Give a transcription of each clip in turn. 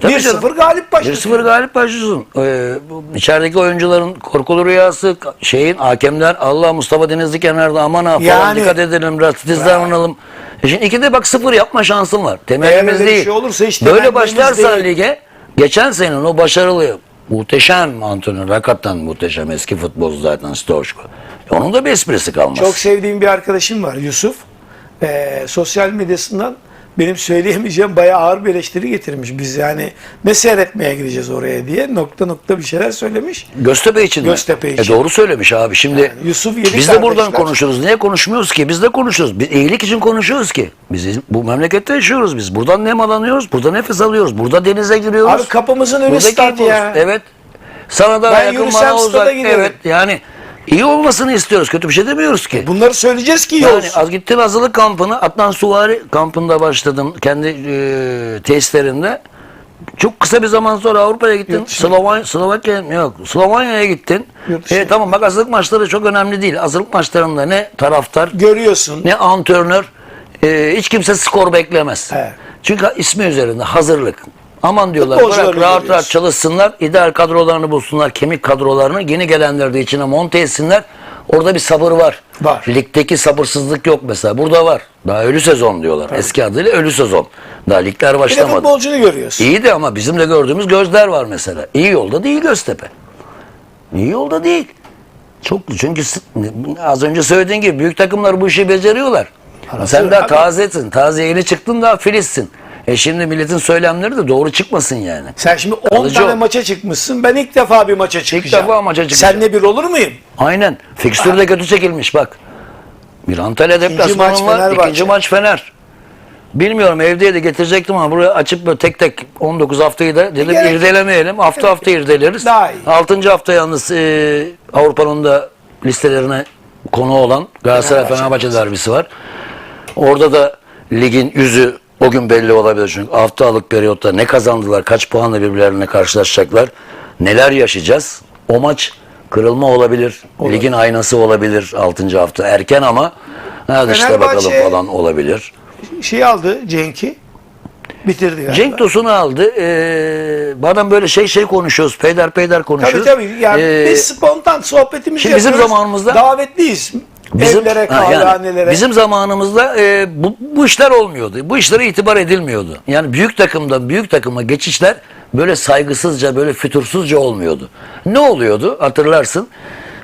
Tabii canım. 1-0 galip başladı. 1-0 galip başlıyorsun. Ee, bu içerideki oyuncuların korkulu rüyası, şeyin hakemler Allah Mustafa Denizli kenarda aman ha falan Yani- dikkat edelim biraz titiz davranalım. E şimdi ikide bak sıfır yapma şansın var. Temelimiz Eğer öyle bir değil. şey olursa hiç Böyle temelimiz başlarsan değil. lige geçen senin o başarılı muhteşem antrenör hakikaten muhteşem eski futbolcu zaten Stoşko. Onun da bir esprisi kalmaz. Çok sevdiğim bir arkadaşım var Yusuf. Ee, sosyal medyasından benim söyleyemeyeceğim bayağı ağır bir eleştiri getirmiş. Biz yani ne seyretmeye gideceğiz oraya diye nokta nokta bir şeyler söylemiş. Göztepe için mi? Göztepe için. E doğru söylemiş abi. Şimdi Yusuf Yedi biz de buradan konuşuruz. Niye konuşmuyoruz ki? Biz de konuşuyoruz. Biz iyilik için konuşuyoruz ki. Biz bu memlekette yaşıyoruz biz. Buradan nemalanıyoruz. Burada nefes alıyoruz. Burada denize giriyoruz. Abi kapımızın önü stat ya. Evet. Sana da Ben yakın bana uzak. Evet yani iyi olmasını istiyoruz. Kötü bir şey demiyoruz ki. Bunları söyleyeceğiz ki iyi Yani olsun. az gittim hazırlık kampını Adnan Suvari kampında başladım kendi e, tesislerinde. Çok kısa bir zaman sonra Avrupa'ya gittin. Yurt dışına. Slovanya, Slovakya yok. Slovanya'ya gittin. Yurt. E, tamam bak hazırlık maçları çok önemli değil. Hazırlık maçlarında ne taraftar Görüyorsun. ne antrenör e, hiç kimse skor beklemez. Evet. Çünkü ismi üzerinde hazırlık. Aman diyorlar bırak rahat rahat çalışsınlar. ideal kadrolarını bulsunlar. Kemik kadrolarını yeni gelenleri de içine monte etsinler. Orada bir sabır var. Var. Ligdeki sabırsızlık yok mesela. Burada var. Daha ölü sezon diyorlar. Eski adıyla ölü sezon. Daha ligler Bir de başlamadı. futbolcunu görüyorsun. İyi de ama bizim de gördüğümüz gözler var mesela. İyi yolda değil Göztepe. İyi yolda değil. Çok çünkü az önce söylediğin gibi büyük takımlar bu işi beceriyorlar. Arası- Sen daha abi- tazesin. Taze yeni çıktın daha filizsin. E şimdi milletin söylemleri de doğru çıkmasın yani. Sen şimdi 10 Kalıcı tane o. maça çıkmışsın. Ben ilk defa bir maça çıkacağım. defa maça çıkacağım. Seninle bir olur muyum? Aynen. Fikstür de kötü çekilmiş bak. Bir Antalya maç deplasmanı var. Fenerbahçe. İkinci maç Fener. Bilmiyorum evde de getirecektim ama buraya açıp böyle tek tek 19 haftayı da dedim gerek- irdelemeyelim. Hafta hafta irdeleriz. Daha iyi. 6. hafta yalnız e, Avrupa'nın da listelerine konu olan Galatasaray Fenerbahçe derbisi var. Orada da ligin yüzü o gün belli olabilir çünkü haftalık periyotta ne kazandılar, kaç puanla birbirlerine karşılaşacaklar, neler yaşayacağız. O maç kırılma olabilir, ligin aynası olabilir 6. hafta erken ama hadi işte bakalım falan olabilir. Şey aldı Cenk'i. Bitirdi galiba. Cenk Tosun'u aldı. Ee, bazen böyle şey şey konuşuyoruz. Peyder peyder Tabii konuşuyoruz. tabii. Yani Ee, biz spontan sohbetimizi şimdi bizim yapıyoruz. zamanımızda- Davetliyiz. Bizim, Evlere, ha, yani kahvehanelere. bizim zamanımızda e, bu, bu işler olmuyordu. Bu işlere itibar edilmiyordu. Yani büyük takımdan büyük takıma geçişler böyle saygısızca, böyle fütursuzca olmuyordu. Ne oluyordu hatırlarsın?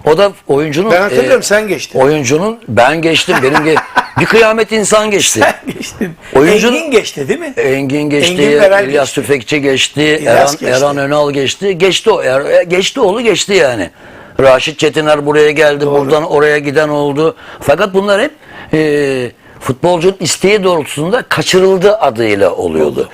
O da oyuncunun... Ben hatırlıyorum e, sen geçtin. Oyuncunun, ben geçtim. Benim ge- bir kıyamet insan geçti. Sen geçtin. Oyuncunun- Engin geçti değil mi? Engin geçti, Engin Meral İlyas geçti. Tüfekçi geçti, İlyas Erhan, geçti. Erhan Önal geçti. Geçti o. Er- geçti oğlu geçti yani. Raşit Çetiner buraya geldi, buradan oraya giden oldu. Fakat bunlar hep e, futbolcunun isteği doğrultusunda kaçırıldı adıyla oluyordu.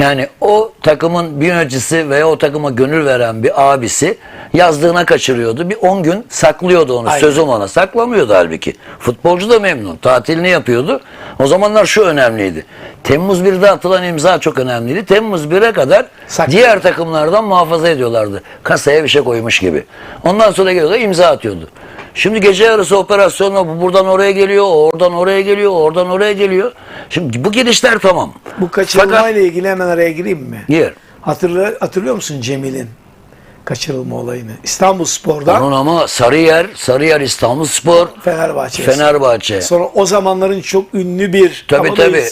Yani o takımın bir yöneticisi veya o takıma gönül veren bir abisi yazdığına kaçırıyordu. Bir 10 gün saklıyordu onu. Aynen. Sözüm ona. Saklamıyordu halbuki. Futbolcu da memnun. Tatilini yapıyordu. O zamanlar şu önemliydi. Temmuz 1'de atılan imza çok önemliydi. Temmuz 1'e kadar Saklıyor. diğer takımlardan muhafaza ediyorlardı. Kasaya bir şey koymuş gibi. Ondan sonra geliyordu imza atıyordu. Şimdi gece yarısı operasyonla bu buradan oraya geliyor, oradan oraya geliyor, oradan oraya geliyor. Şimdi bu gelişler tamam. Bu kaçırılma Fakat- ile ilgili hemen araya gireyim mi? Gir. Hatırla, hatırlıyor musun Cemil'in kaçırılma olayını? İstanbul Spor'dan Onun ama Sarıyer, Sarıyer İstanbulspor, Fenerbahçe. Fenerbahçe. Sonra o zamanların çok ünlü bir Tabii tabii.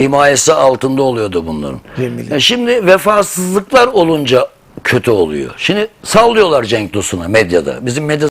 himayesi altında oluyordu bunların. Cemil'in. E şimdi vefasızlıklar olunca kötü oluyor. Şimdi sallıyorlar Cenk Tosun'a medyada. Bizim medya